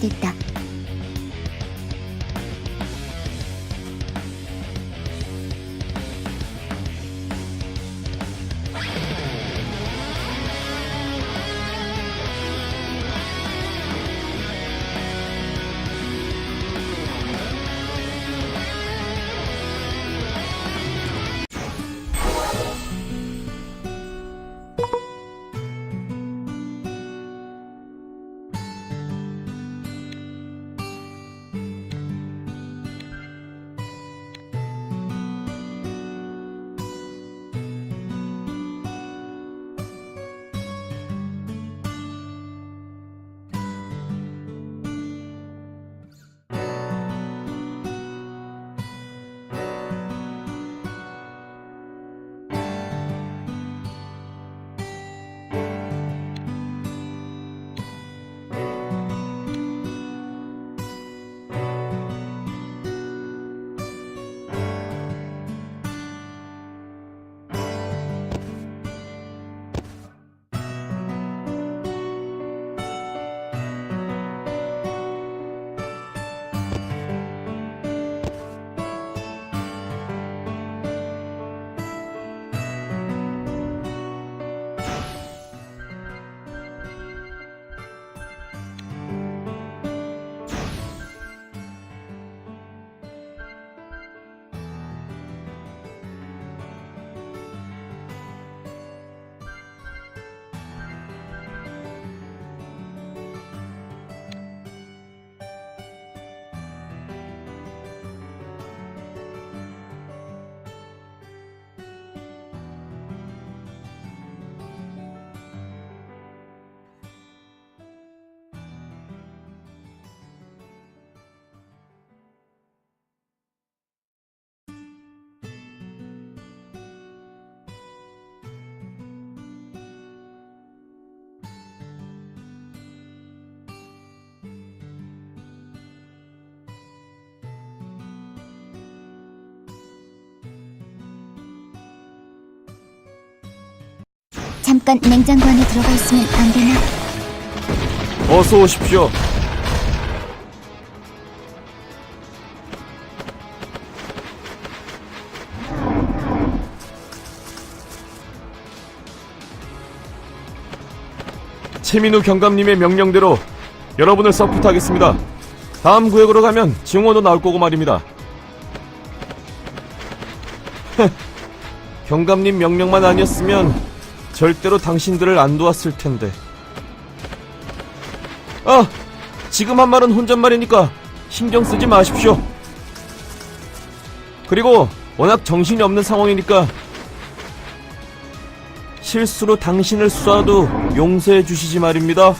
티나, 준비됐다. 잠깐 냉장고 안에 들어가 있으면 안 되나? 어서 오십시오. 최민우 경감님의 명령대로 여러분을 서포트하겠습니다. 다음 구역으로 가면 증원도 나올 거고 말입니다. 경감님 명령만 아니었으면 절대로 당신들을 안 도왔을 텐데. 아, 지금 한 말은 혼잣말이니까 신경 쓰지 마십시오. 그리고 워낙 정신이 없는 상황이니까 실수로 당신을 쏴도 용서해 주시지 말입니다.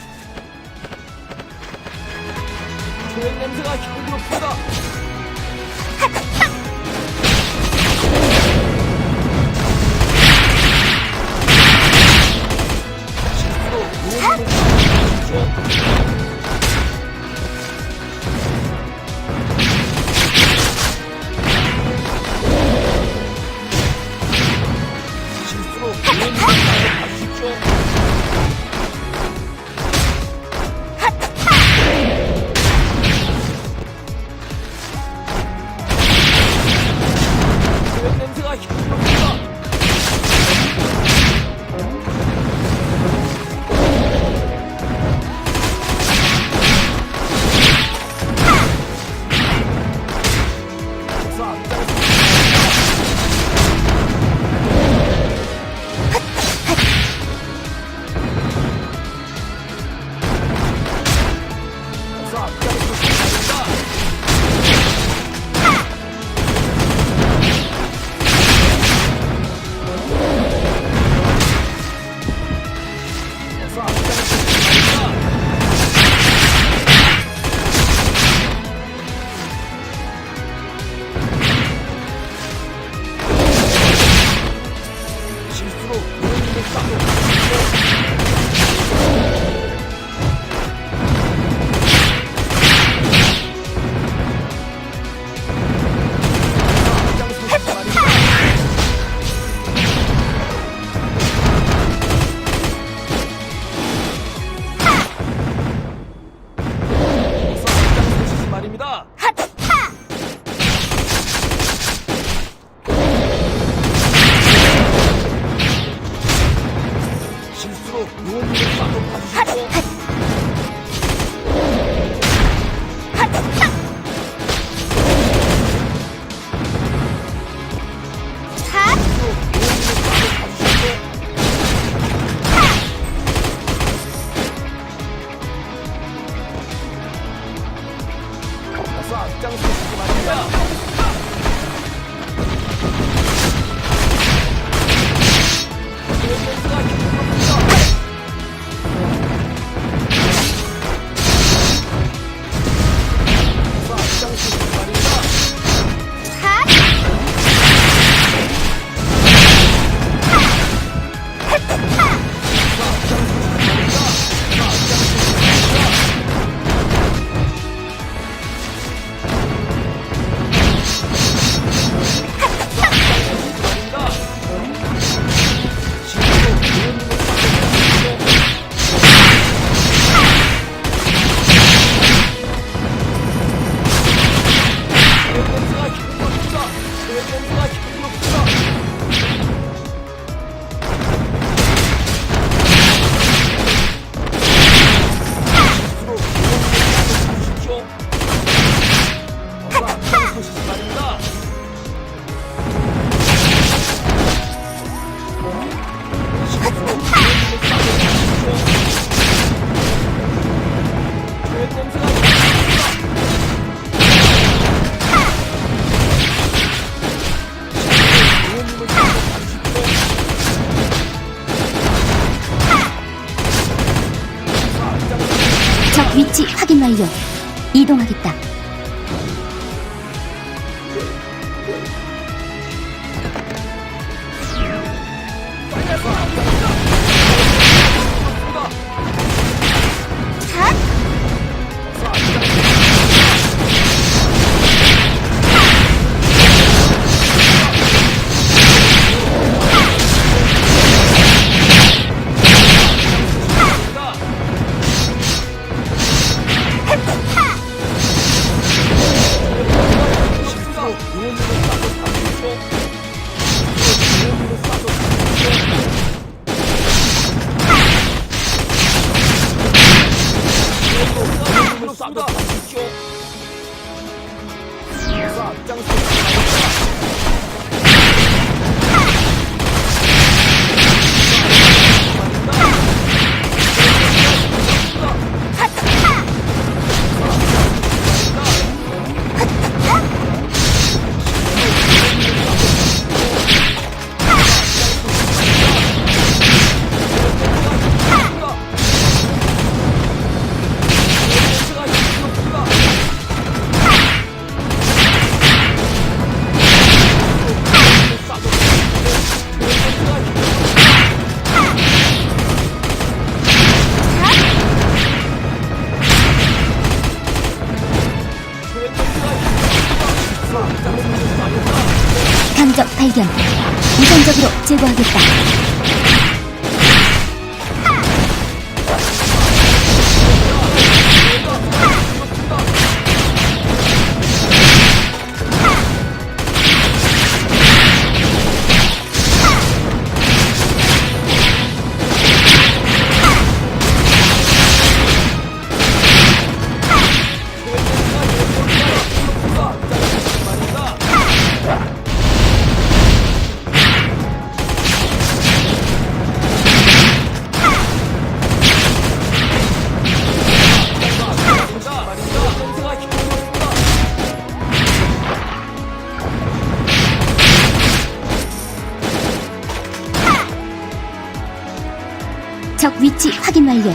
완료.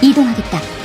이동하겠다.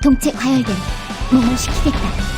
동체 과열된 몸을 식히겠다.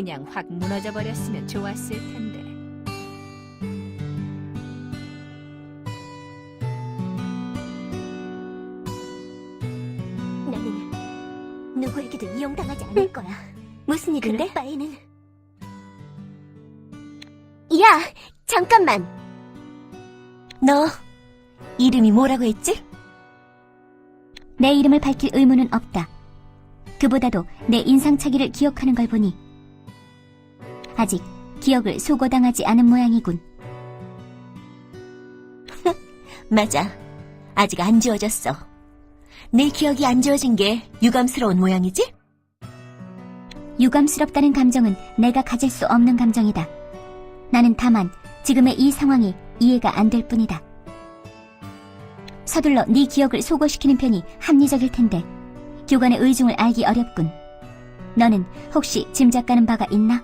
그냥 확 무너져 버렸으면 좋았을 텐데. 나는 누구에게도 이용당하지 않을 거야. 무슨 일인데? 바에는 야, 잠깐만. 너 이름이 뭐라고 했지? 내 이름을 밝힐 의무는 없다. 그보다도 내 인상착의를 기억하는 걸 보니 아직 기억을 소거당하지 않은 모양이군. 맞아. 아직 안 지워졌어. 내 기억이 안 지워진 게 유감스러운 모양이지? 유감스럽다는 감정은 내가 가질 수 없는 감정이다. 나는 다만 지금의 이 상황이 이해가 안 될 뿐이다. 서둘러 네 기억을 소거시키는 편이 합리적일 텐데 교관의 의중을 알기 어렵군. 너는 혹시 짐작가는 바가 있나?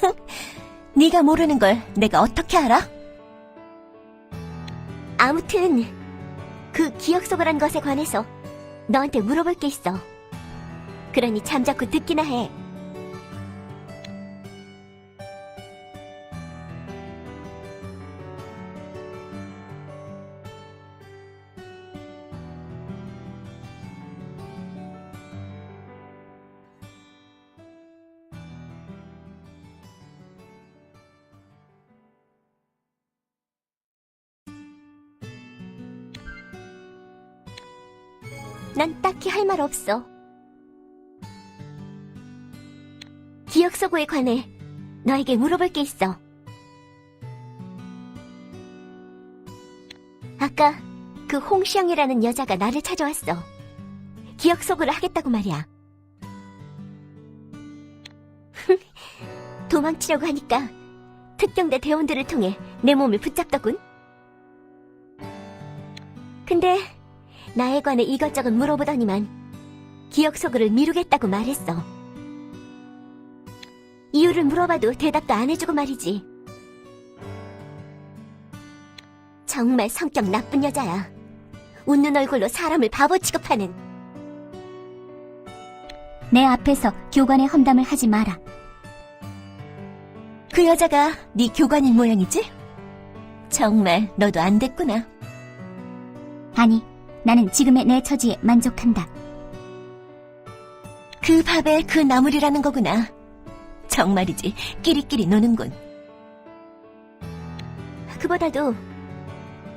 네가 모르는 걸 내가 어떻게 알아? 아무튼 그 기억 속을한 것에 관해서 너한테 물어볼 게 있어. 그러니 잠자코 듣기나 해. 난 딱히 할 말 없어. 기억 소고에 관해 너에게 물어볼 게 있어. 아까 그 홍시영이라는 여자가 나를 찾아왔어. 기억 소고를 하겠다고 말이야. 도망치려고 하니까 특경대 대원들을 통해 내 몸을 붙잡더군. 근데 나에 관해 이것저것 물어보더니만 기억 소구를 미루겠다고 말했어. 이유를 물어봐도 대답도 안 해주고 말이지. 정말 성격 나쁜 여자야. 웃는 얼굴로 사람을 바보 취급하는. 내 앞에서 교관의 험담을 하지 마라. 그 여자가 네 교관인 모양이지? 정말 너도 안 됐구나. 아니, 나는 지금의 내 처지에 만족한다. 그 밥에 그 나물이라는 거구나. 정말이지, 끼리끼리 노는군. 그보다도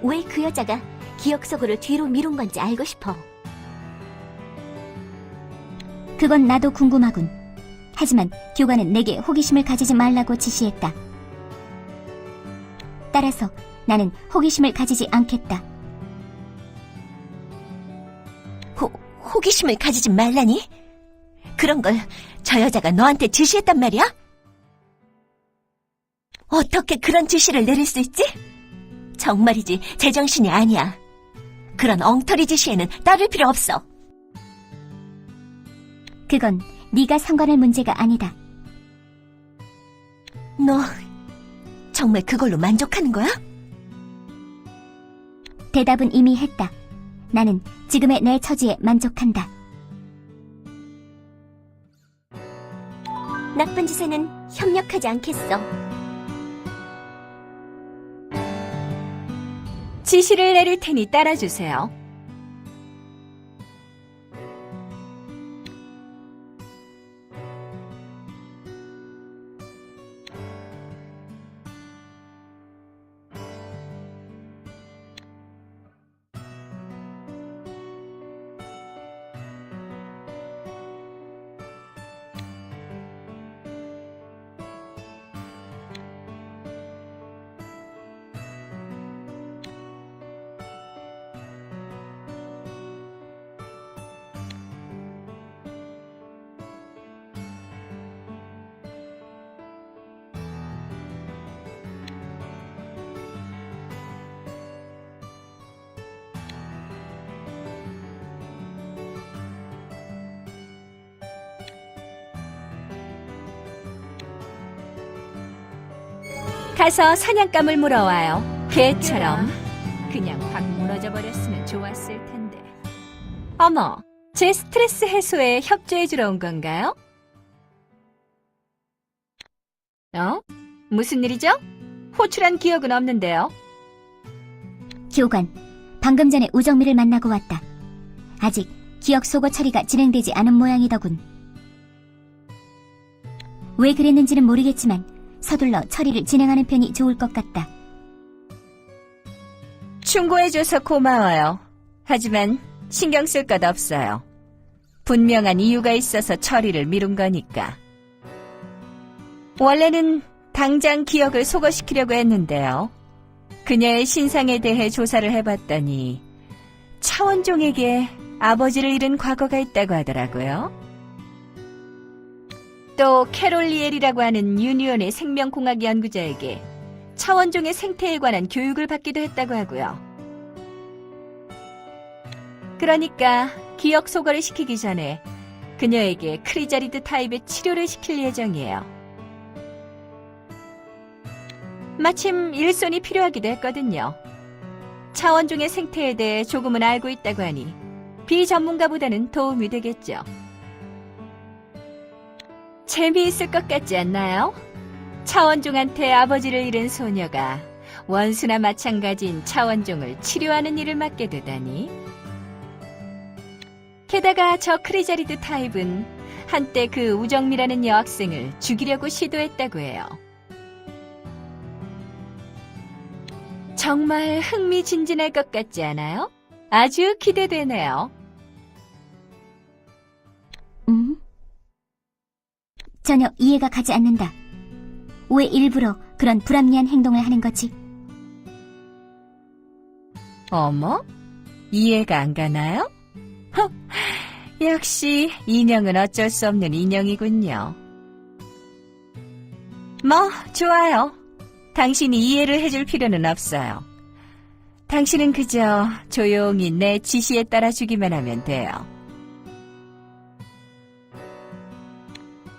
왜 그 여자가 기억 속으로 뒤로 미룬 건지 알고 싶어. 그건 나도 궁금하군. 하지만 교관은 내게 호기심을 가지지 말라고 지시했다. 따라서 나는 호기심을 가지지 않겠다. 호기심을 가지지 말라니? 그런 걸 저 여자가 너한테 지시했단 말이야? 어떻게 그런 지시를 내릴 수 있지? 정말이지 제정신이 아니야. 그런 엉터리 지시에는 따를 필요 없어. 그건 네가 상관할 문제가 아니다. 너 정말 그걸로 만족하는 거야? 대답은 이미 했다. 나는 지금의 내 처지에 만족한다. 나쁜 짓에는 협력하지 않겠어. 지시를 내릴 테니 따라주세요. 가서 사냥감을 물어와요. 개처럼. 그냥 확 무너져 버렸으면 좋았을 텐데. 어머, 제 스트레스 해소에 협조해 주러 온 건가요? 어? 무슨 일이죠? 호출한 기억은 없는데요. 교관, 방금 전에 우정미를 만나고 왔다. 아직 기억 소거 처리가 진행되지 않은 모양이더군. 왜 그랬는지는 모르겠지만 서둘러 처리를 진행하는 편이 좋을 것 같다. 충고해줘서 고마워요. 하지만 신경 쓸 것 없어요. 분명한 이유가 있어서 처리를 미룬 거니까. 원래는 당장 기억을 소거시키려고 했는데요. 그녀의 신상에 대해 조사를 해봤더니 차원종에게 아버지를 잃은 과거가 있다고 하더라고요. 또 캐롤리엘이라고 하는 유니온의 생명공학 연구자에게 차원종의 생태에 관한 교육을 받기도 했다고 하고요. 그러니까 기억 소거를 시키기 전에 그녀에게 크리자리드 타입의 치료를 시킬 예정이에요. 마침 일손이 필요하기도 했거든요. 차원종의 생태에 대해 조금은 알고 있다고 하니 비전문가보다는 도움이 되겠죠. 재미있을 것 같지 않나요? 차원종한테 아버지를 잃은 소녀가 원수나 마찬가지인 차원종을 치료하는 일을 맡게 되다니. 게다가 저 크리자리드 타입은 한때 그 우정미라는 여학생을 죽이려고 시도했다고 해요. 정말 흥미진진할 것 같지 않아요? 아주 기대되네요. 전혀 이해가 가지 않는다. 왜 일부러 그런 불합리한 행동을 하는 거지? 어머? 이해가 안 가나요? 허, 역시 인형은 어쩔 수 없는 인형이군요. 뭐, 좋아요. 당신이 이해를 해줄 필요는 없어요. 당신은 그저 조용히 내 지시에 따라 주기만 하면 돼요.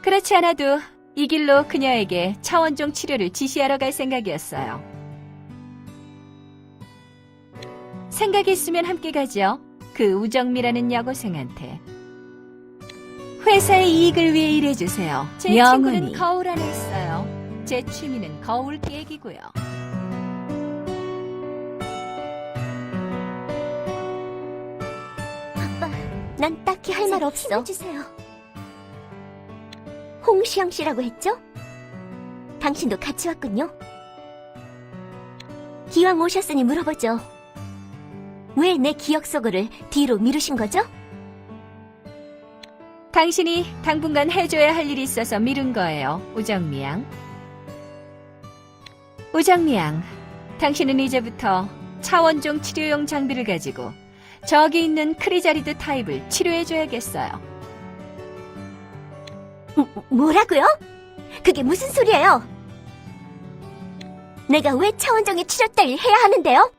그렇지 않아도 이 길로 그녀에게 차원종 치료를 지시하러 갈 생각이었어요. 생각이 있으면 함께 가죠. 그 우정미라는 여고생한테. 회사의 이익을 위해 일해주세요. 제 영원히. 네, 친구는 거울 안에 있어요. 제 취미는 거울 깨기고요. 아빠, 난 딱히 할 말 없어. 주세요. 홍시영 씨라고 했죠? 당신도 같이 왔군요. 기왕 오셨으니 물어보죠. 왜 내 기억 속을 뒤로 미루신 거죠? 당신이 당분간 해줘야 할 일이 있어서 미룬 거예요, 우정미 양. 우정미 양, 당신은 이제부터 차원종 치료용 장비를 가지고 저기 있는 크리자리드 타입을 치료해줘야겠어요. 뭐- 뭐라고요? 그게 무슨 소리예요? 내가 왜 차원정의 치료 따위 해야 하는데요?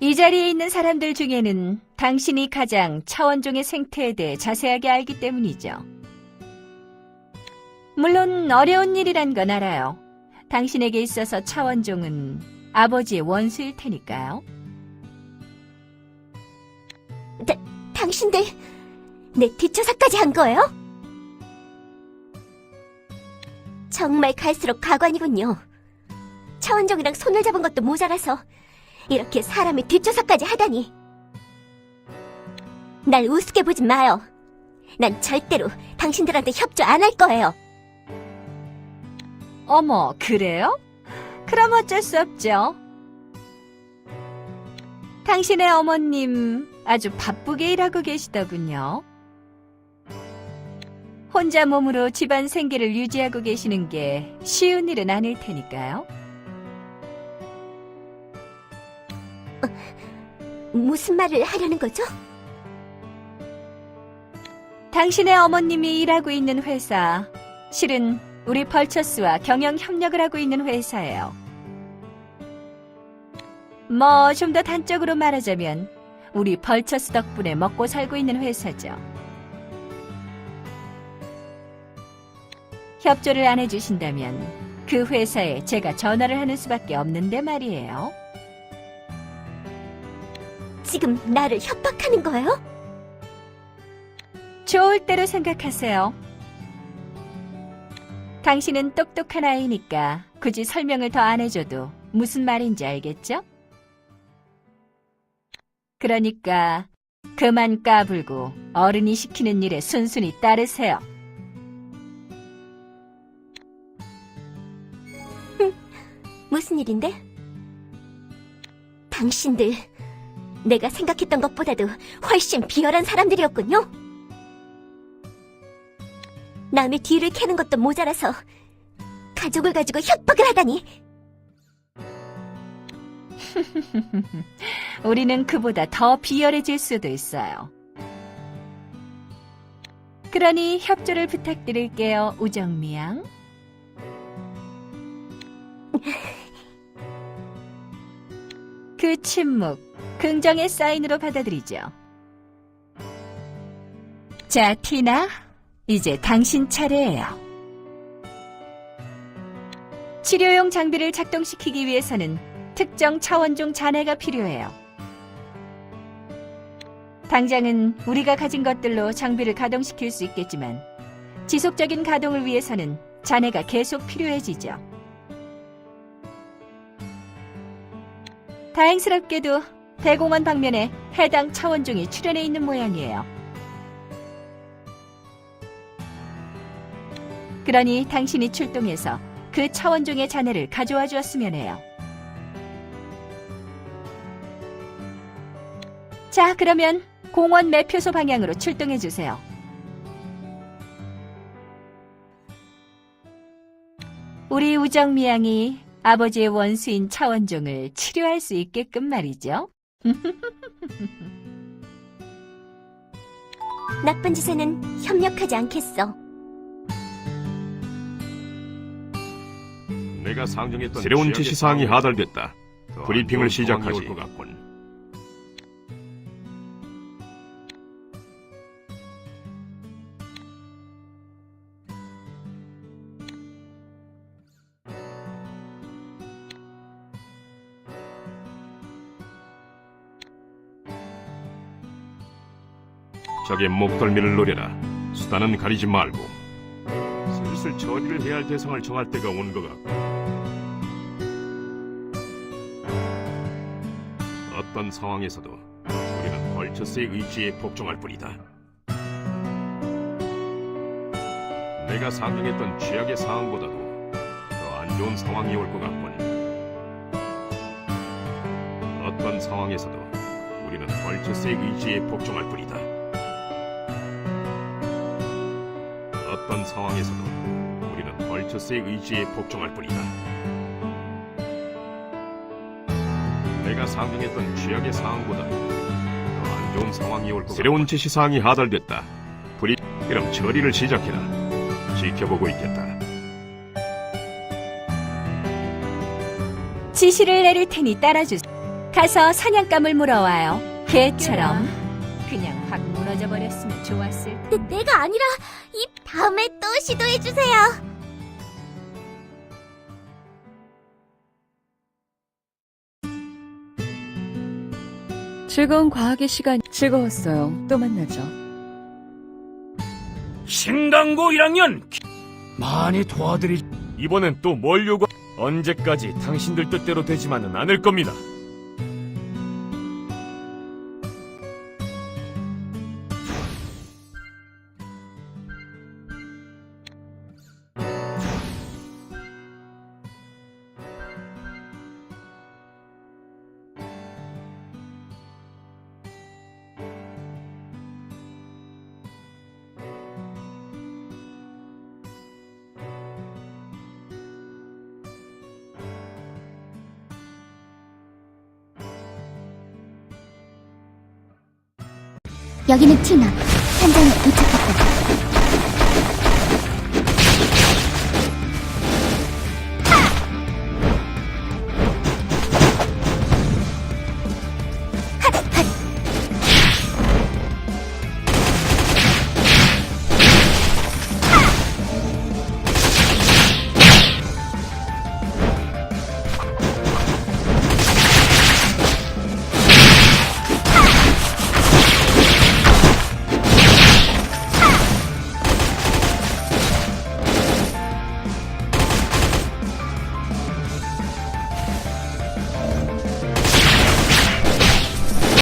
이 자리에 있는 사람들 중에는 당신이 가장 차원종의 생태에 대해 자세하게 알기 때문이죠. 물론 어려운 일이란 건 알아요. 당신에게 있어서 차원종은 아버지의 원수일 테니까요. 당신들 내 뒷조사까지 한 거예요? 정말 갈수록 가관이군요. 차원정이랑 손을 잡은 것도 모자라서 이렇게 사람의 뒷조사까지 하다니. 날 우습게 보지 마요. 난 절대로 당신들한테 협조 안 할 거예요. 어머, 그래요? 그럼 어쩔 수 없죠. 당신의 어머님 아주 바쁘게 일하고 계시더군요. 혼자 몸으로 집안 생계를 유지하고 계시는 게 쉬운 일은 아닐 테니까요. 무슨 말을 하려는 거죠? 당신의 어머님이 일하고 있는 회사, 실은 우리 벌처스와 경영 협력을 하고 있는 회사예요. 뭐, 좀 더 단적으로 말하자면, 우리 벌처스 덕분에 먹고 살고 있는 회사죠. 협조를 안 해주신다면, 그 회사에 제가 전화를 하는 수밖에 없는데 말이에요. 지금 나를 협박하는 거예요? 좋을 대로 생각하세요. 당신은 똑똑한 아이니까 굳이 설명을 더 안 해줘도 무슨 말인지 알겠죠? 그러니까 그만 까불고 어른이 시키는 일에 순순히 따르세요. 무슨 일인데? 당신들, 내가 생각했던 것보다도 훨씬 비열한 사람들이었군요? 남의 뒤를 캐는 것도 모자라서 가족을 가지고 협박을 하다니 우리는 그보다 더 비열해질 수도 있어요. 그러니 협조를 부탁드릴게요, 우정미 양. 그 침묵, 긍정의 사인으로 받아들이죠. 자, 티나, 이제 당신 차례예요. 치료용 장비를 작동시키기 위해서는 특정 차원종 잔해가 필요해요. 당장은 우리가 가진 것들로 장비를 가동시킬 수 있겠지만 지속적인 가동을 위해서는 잔해가 계속 필요해지죠. 다행스럽게도 대공원 방면에 해당 차원종이 출연해 있는 모양이에요. 그러니 당신이 출동해서 그 차원종의 자네를 가져와 주었으면 해요. 자, 그러면 공원 매표소 방향으로 출동해 주세요. 우리 우정미양이 아버지의 원수인 차원종을 치료할 수 있게끔 말이죠. 나쁜 짓에는 협력하지 않겠어. 내가 상정했던 새로운 지역의 지시 사항이 상황에 하달됐다. 더 브리핑을 시작하지. 올것 같군. 적의 목덜미를 노려라. 수단은 가리지 말고. 슬슬 처리를 해야 할 대상을 정할 때가 온 것 같고. 어떤 상황에서도 우리는 헐처스의 의지에 복종할 뿐이다. 내가 상정했던 최악의 상황보다도 더 안 좋은 상황이 올 것 같군. 어떤 상황에서도 우리는 헐처스의 의지에 복종할 뿐이다. 상황에서도 우리는 헐처스의 의지에 복종할 뿐이다. 내가 상정했던 최악의 상황보다 더 안 좋은 상황이 올것 새로운 지시 사항이 하달됐다. 불이 그럼 처리를 시작해라. 지켜보고 있겠다. 지시를 내릴 테니 따라주세요. 가서 사냥감을 물어와요. 개처럼. 그냥 확 무너져 버렸으면 좋았을 텐데. 내, 내가 아니라 이 다음에 또 시도해 주세요. 즐거운 과학의 시간 즐거웠어요. 또 만나죠. 신강고 1학년 많이 도와드리. 이번엔 또 뭘 요구? 언제까지 당신들 뜻대로 되지만은 않을 겁니다. 여기는 티나. 현장에 도착했다.